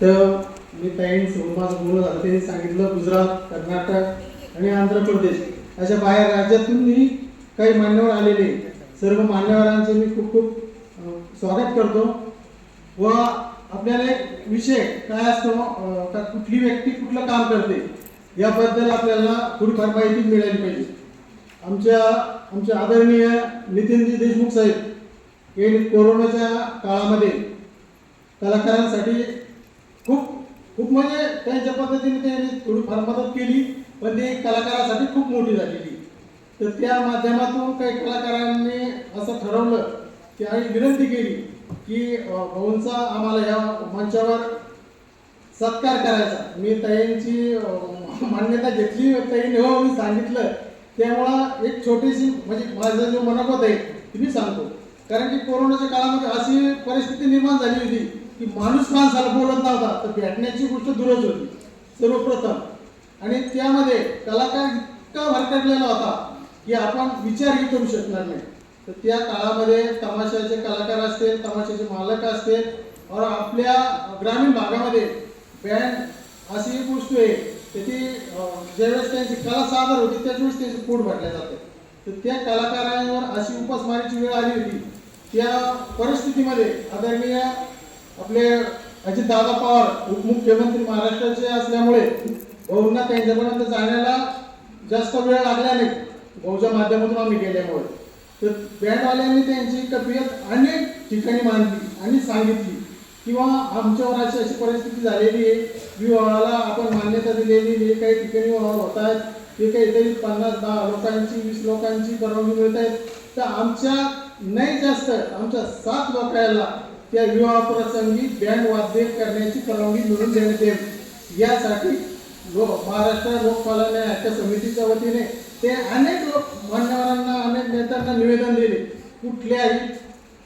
तर मी ताईंसोबत माझं बोलणं झालं त्यांनी सांगितलं गुजरात कर्नाटक आणि आंध्र प्रदेश अशा बाहेर राज्यातूनही काही मान्यवर आलेले सर्व मान्यवरांचे मी खूप खूप स्वागत करतो. व आपल्याला एक विषय काय असतो का कुठली व्यक्ती कुठलं काम करते याबद्दल आपल्याला थोडीफार माहिती मिळाली पाहिजे. आमच्या आमचे आदरणीय नितीनजी देशमुख साहेब हे कोरोनाच्या काळामध्ये कलाकारांसाठी खूप म्हणजे त्यांच्या पद्धतीने त्यांनी थोडीफार मदत केली पण ती कलाकारासाठी खूप मोठी झालेली. तर त्या माध्यमातून काही कलाकारांनी असं ठरवलं की आम्ही विनंती केली की भाऊंचा आम्हाला या मंचावर सत्कार करायचा. मी ताईंची मान्यता घेतली ताईने हो मी सांगितलं. त्यामुळं एक छोटीशी म्हणजे माझं जो मनोगत आहे ती मी सांगतो. कारण की कोरोनाच्या काळामध्ये अशी परिस्थिती निर्माण झाली होती की माणूस माणसाला बोलत नव्हता तर भेटण्याची गोष्ट दूरच होती सर्वप्रथम. आणि त्यामध्ये कलाकार इतका भरकटलेला होता की आपण विचारही करू शकणार नाही. तर त्या काळामध्ये तमाशाचे कलाकार असतील तमाशाचे मालक असतील और आपल्या ग्रामीण भागामध्ये बँड अशी एक गोष्ट आहे त्याची ज्यावेळेस त्यांची कला सादर होती त्याच वेळेस त्यांचे पोट भरले जाते. तर त्या कलाकारांवर अशी उपासमारीची वेळ आली होती त्या परिस्थितीमध्ये आदरणीय आपले अजितदादा पवार उपमुख्यमंत्री महाराष्ट्राचे असल्यामुळे भाऊंना त्यांच्यापर्यंत जाण्याला जास्त वेळ लागला नाही. भाऊच्या माध्यमातून आम्ही गेल्यामुळे. तर बँडवाल्यांनी त्यांची कपियत अनेक ठिकाणी मांडली आणि सांगितली. किंवा आमच्यावर अशी अशी परिस्थिती झालेली आहे. विवाहाला आपण मान्यता दिलेली हे काही ठिकाणी व्यवहार होत आहेत ते काहीतरी पन्नास दहा लोकांची वीस लोकांची परवानगी मिळत आहेत. तर आमच्या नाही जास्त आमच्या सात लोकांना त्या विवाह प्रसंगी बँड वाद्य करण्याची परवानगी मिळून देण्यात येईल. यासाठी लो महाराष्ट्र लोकपाल न्याय समितीच्या वतीने ते अनेक लोक मान्यवरांना अनेक नेत्यांना निवेदन दिले. कुठल्याही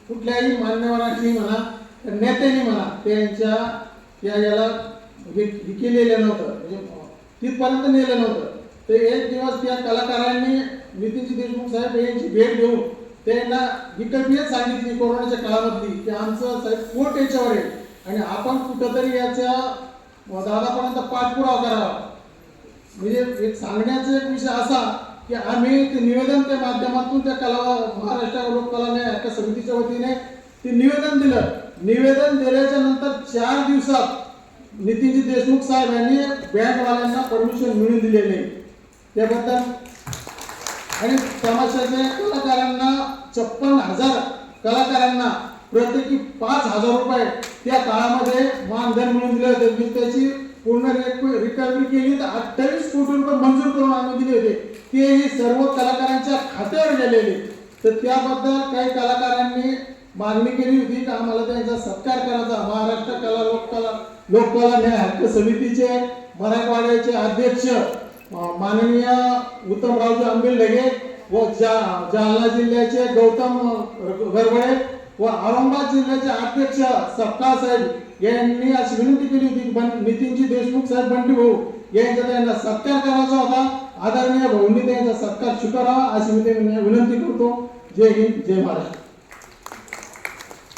कुठल्याही मान्यवरांनी म्हणा नेत्यांनी म्हणा त्यांच्या या याला हे हे केलेलं नव्हतं. म्हणजे तिथपर्यंत नेलं नव्हतं. ते एक दिवस त्या कलाकारांनी नितीनजी देशमुख साहेब यांची भेट घेऊन त्यांना विकल्पीय सांगितली कोरोनाच्या काळामधली की आमचं साहेब याच्यावर आहे. आणि आपण कुठंतरी याच्या दादापर्यंत पाठपुरावा करावा. म्हणजे एक सांगण्याचा एक विषय असा की आम्ही ते निवेदन त्या माध्यमातून त्या कला महाराष्ट्र लोककला न्याय समितीच्या वतीने ते निवेदन दिलं. निवेदन दिल्याच्या नंतर चार दिवसात नितीनजी देशमुख साहेब यांनी बँकवाल्यांना परमिशन मिळून दिलेले. त्याबद्दल आणि तमाशाच्या कलाकारांना छप्पन हजार कलाकारांना प्रत्येकी पाच हजार रुपये त्या काळामध्ये मानधन मिळून दिले होते. मी त्याची पूर्ण रिकव्हरी केली. तर अठ्ठावीस कोटी रुपये मंजूर करून आम्ही दिले होते. तेही सर्व कलाकारांच्या खात्यावर गेलेले. तर त्याबद्दल काही कलाकारांनी मागणी केली होती की आम्हाला त्यांचा सत्कार करायचा. महाराष्ट्र कला लोककला लोककला न्याय हक्क समितीचे मराठवाड्याचे अध्यक्ष माननीय उत्तमरावजी आंबेल ढगे व जा जालना जिल्ह्याचे गौतम गरबडे व औरंगाबाद जिल्ह्याचे अध्यक्ष सपकाळ साहेब यांनी अशी विनंती केली होती बन- नितीनजी देशमुख साहेब बंटी भाऊ यांच्या त्यांना सत्कार करायचा होता. आदरणीय भाऊंनी त्यांचा सत्कार स्वीकारावा अशी मी विनंती करतो. जय हिंद जय महाराष्ट्र.